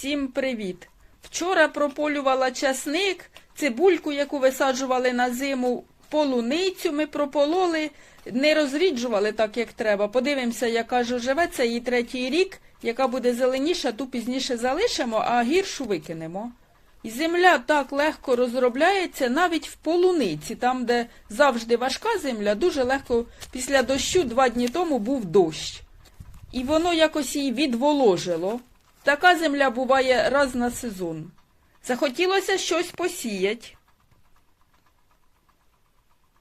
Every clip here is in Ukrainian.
Всім привіт! Вчора прополювала часник, цибульку, яку висаджували на зиму, полуницю ми пропололи, не розріджували так, як треба. Подивимося, яка ж живе, це її третій рік, яка буде зеленіша, ту пізніше залишимо, а гіршу викинемо. І земля так легко розробляється навіть в полуниці, там, де завжди важка земля, дуже легко після дощу два дні тому був дощ. І воно якось її відволожило. Така земля буває раз на сезон. Захотілося щось посіять.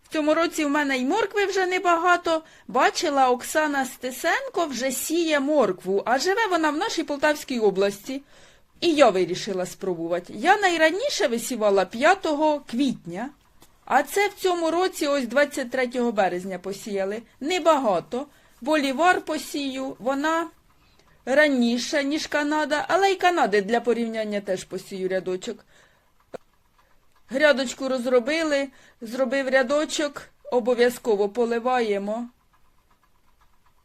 В цьому році в мене й моркви вже небагато. Бачила, Оксана Стесенко вже сіє моркву, а живе вона в нашій Полтавській області. І я вирішила спробувати. Я найраніше висівала 5 квітня, а це в цьому році ось 23 березня посіяли. Небагато. Болівар посію, вона раніше, ніж Канада, але й Канади для порівняння теж посію рядочок. Грядочку розробили, зробив рядочок, обов'язково поливаємо.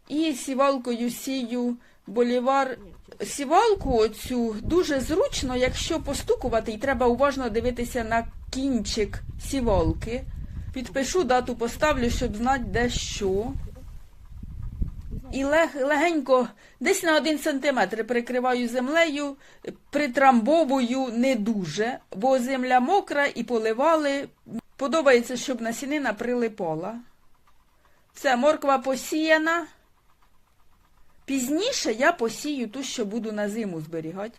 І сівалкою сію болівар. Сівалку оцю дуже зручно, якщо постукувати, і треба уважно дивитися на кінчик сівалки. Підпишу дату, поставлю, щоб знати, де що. І лег, легенько, десь на один сантиметр прикриваю землею, притрамбовую не дуже, бо земля мокра і поливали. Подобається, щоб насінина прилипала. Це морква посіяна. Пізніше я посію ту, що буду на зиму зберігати.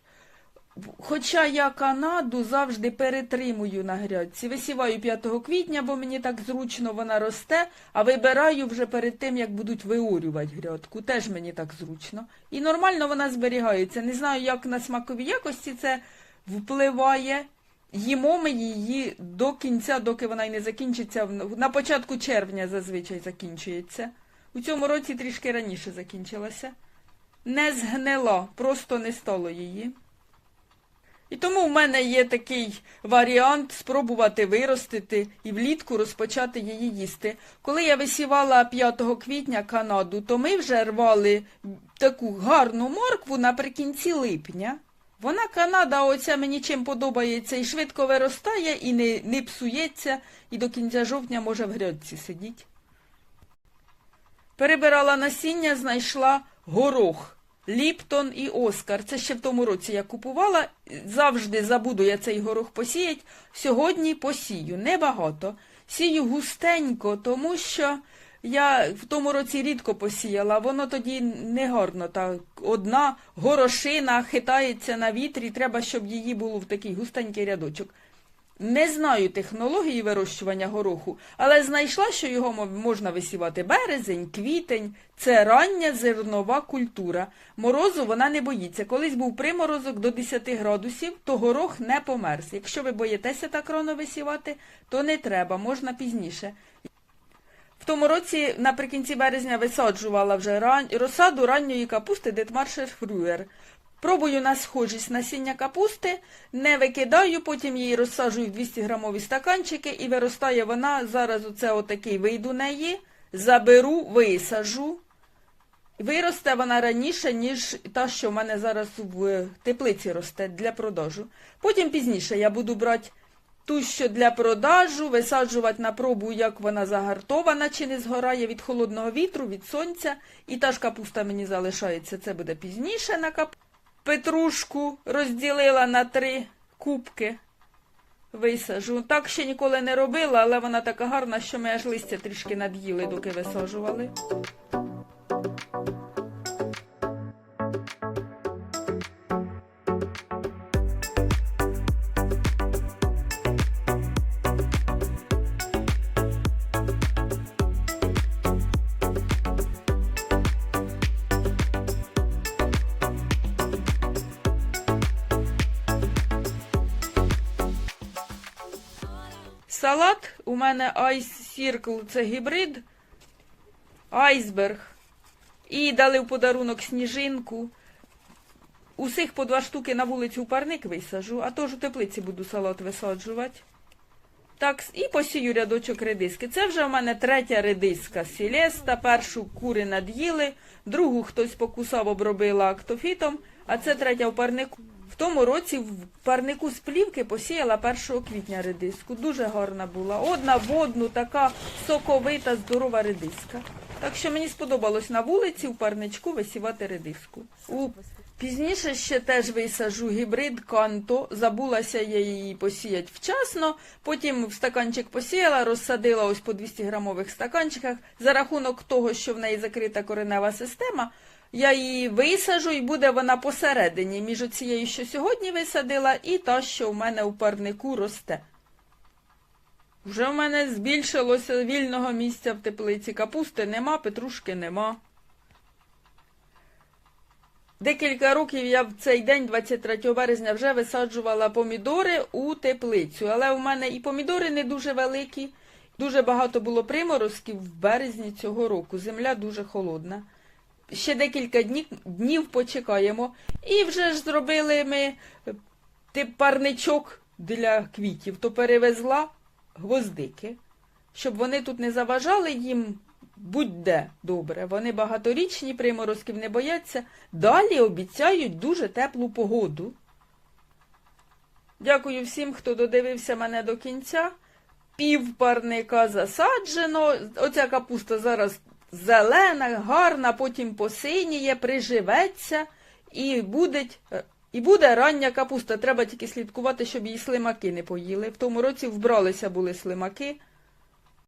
Хоча я Канаду завжди перетримую на грядці. Висіваю 5 квітня, бо мені так зручно вона росте, а вибираю вже перед тим, як будуть виорювати грядку. Теж мені так зручно. І нормально вона зберігається. Не знаю, як на смакові якості це впливає. Їмо ми її до кінця, доки вона й не закінчиться. На початку червня зазвичай закінчується. У цьому році трішки раніше закінчилася. Не згнила, просто не стало її. І тому в мене є такий варіант спробувати виростити і влітку розпочати її їсти. Коли я висівала 5 квітня Канаду, то ми вже рвали таку гарну моркву наприкінці липня. Вона Канада, оця мені чим подобається, і швидко виростає, і не, не псується, і до кінця жовтня може в грядці сидіть. Перебирала насіння, знайшла горох. Ліптон і Оскар. Це ще в тому році я купувала. Завжди забуду я цей горох посіять. Сьогодні посію. Небагато. Сію густенько, тому що я в тому році рідко посіяла. Воно тоді не гарно. Так. Одна горошина хитається на вітрі. Треба, щоб її було в такий густенький рядочок. Не знаю технології вирощування гороху, але знайшла, що його можна висівати березень, квітень. Це рання зернова культура. Морозу вона не боїться. Колись був приморозок до 10 градусів, то горох не померз. Якщо ви боїтеся так рано висівати, то не треба, можна пізніше. В тому році наприкінці березня висаджувала вже ран... розсаду ранньої капусти Детмаршер Фрюер. Пробую на схожість насіння капусти, не викидаю, потім її розсаджую в 200 грамові стаканчики і виростає вона, зараз оце отакий вийду неї, заберу, висажу. Виросте вона раніше, ніж та, що в мене зараз в теплиці росте для продажу. Потім пізніше я буду брати ту, що для продажу, висаджувати на пробу, як вона загартована, чи не згорає від холодного вітру, від сонця. І та ж капуста мені залишається, це буде пізніше на капусту. Петрушку розділила на три кубки. Висажу. Так ще ніколи не робила, але вона така гарна, що ми аж листя трішки над'їли, доки висаджували. Салат у мене Ice Circle, це гібрид, айсберг. І дали в подарунок сніжинку. Усіх по два штуки на вулицю в парник висажу, а то ж у теплиці буду салат висаджувати. Так, і посію рядочок редиски. Це вже в мене третя редиска сілеста. Першу кури над'їли, другу хтось покусав, обробила актофітом, а це третя в парнику. В тому році в парнику з плівки посіяла 1 квітня редиску. Дуже гарна була. Одна в одну, така соковита, здорова редиска. Так що мені сподобалось на вулиці в парничку висівати редиску. У Пізніше ще теж висаджу гібрид канто. Забулася я її посіяти вчасно. Потім в стаканчик посіяла, розсадила ось по 200 грамових стаканчиках. За рахунок того, що в неї закрита коренева система, я її висажу і буде вона посередині між цією, що сьогодні висадила, і та, що в мене у парнику росте. Вже в мене збільшилося вільного місця в теплиці. Капусти нема, петрушки нема. Декілька років я в цей день, 23 березня, вже висаджувала помідори у теплицю. Але у мене і помідори не дуже великі. Дуже багато було приморозків в березні цього року. Земля дуже холодна. Ще декілька днів, днів почекаємо. І вже ж зробили ми е, тип парничок для квітів, то перевезла гвоздики, щоб вони тут не заважали їм будь-де добре. Вони багаторічні, приморозків не бояться. Далі обіцяють дуже теплу погоду. Дякую всім, хто додивився мене до кінця. Пів парника засаджено. Оця капуста зараз зелена, гарна, потім посиніє, приживеться і буде, і буде рання капуста. Треба тільки слідкувати, щоб її слимаки не поїли. В тому році вбралися були слимаки.